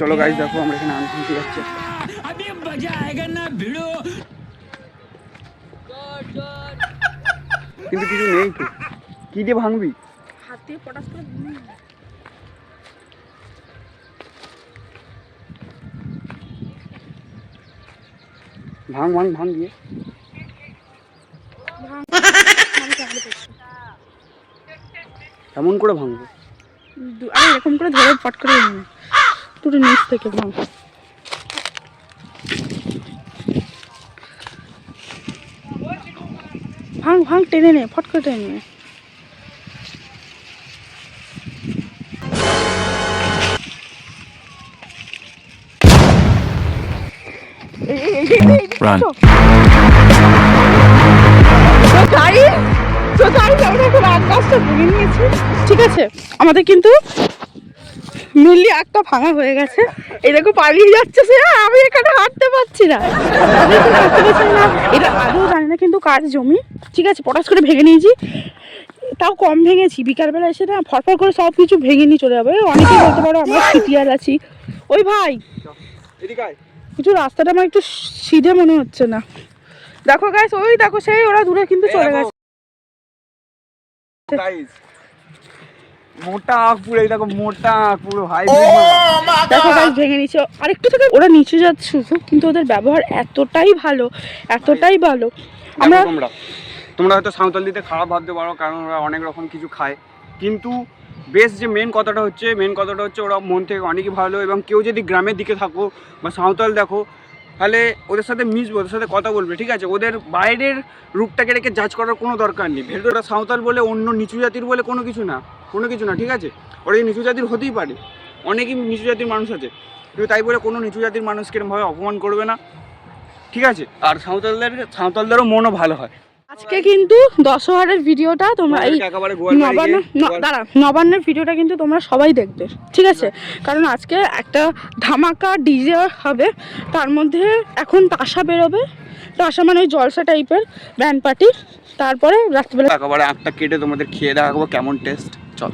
চলো গাইজ দেখো আমরা এখানে আম শুনতে যাচ্ছি। কিন্তু কিছু নেই তো। কি দিয়ে ভাঙবি? ভাঙ ভাঙ ভাঙ দিয়ে। এমন করে ভাঙবো? আমি এরকম করে ধরে পট করে পুরো নিচ থেকে ভাঙ ভাঙ ভাঙ টেনে নে ফট করে টেনে নে। Run. গাড়ি। গাড়ি ঠিক আছে আমাদের কিন্তু মিলি একটা ভাঙা হয়ে গেছে। এই দেখো পালিয়ে যাচ্ছে সে আমি এখানে হাঁটতে পারছি না। এটা আদৌ জানি না কিন্তু কাজ জমি। ঠিক আছে, পটাশ করে ভেঙে নিয়েছি। তাও কম ভেঙেছি। বিকালবেলা এসে না ফটফট করে সব কিছু ভেঙে নিয়ে চলে যাবে। অনেকেই বলতে পারো আমরা সিটিয়াল আছি। ওই ভাই, কিছু রাস্তাটা আমার একটু সিধে মনে হচ্ছে না। দেখো গাইস ওই দেখো সেই, ওরা দূরে কিন্তু চলে গেছে। মোটা আখ পুরো এই দেখো মোটা আখ পুরো হাই দেখো। গাছ ভেঙে নিচ্ছে আরেকটু থেকে ওরা নিচে যাচ্ছে শুধু কিন্তু ওদের ব্যবহার এতটাই ভালো এতটাই ভালো। আমরা তোমরা তোমরা হয়তো সাঁওতাল দিতে খারাপ ভাবতে পারো কারণ ওরা অনেক রকম কিছু খায়। কিন্তু বেশ যে মেন কথাটা হচ্ছে মেন কথাটা হচ্ছে ওরা মন থেকে অনেকই ভালো এবং কেউ যদি গ্রামের দিকে থাকো বা সাঁওতাল দেখো তাহলে ওদের সাথে মিশবে, ওদের সাথে কথা বলবে, ঠিক আছে? ওদের বাইরের রূপটাকে রেখে জাজ করার কোনো দরকার নেই। ভেতরে ওরা সাঁওতাল বলে, অন্য নিচু জাতির বলে কোনো কিছু না, কোনো কিছু না, ঠিক আছে? ওরা নিচু জাতির হতেই পারে। অনেকই নিচু জাতির মানুষ আছে। কিন্তু তাই বলে কোনো নিচু জাতির মানুষকে এরমভাবে অপমান করবে না, ঠিক আছে? আর সাঁওতালদের, সাঁওতালদেরও মনও ভালো হয়। আজকে কিন্তু দশহারের ভিডিওটা তোমরা এই গোয়াল বাড়ি নবান্ন দাঁড়া নবান্নের ভিডিওটা কিন্তু তোমরা সবাই দেখবে ঠিক আছে? কারণ আজকে একটা ধামাকা ডিজে হবে তার মধ্যে এখন তাসা বেরোবে তাসা মানে ওই জলসা টাইপের ব্যান্ড পার্টি তারপরে রাত্রিবেলা একেবারে আটটা কেটে তোমাদের খেয়ে দেখাবো কেমন টেস্ট চল।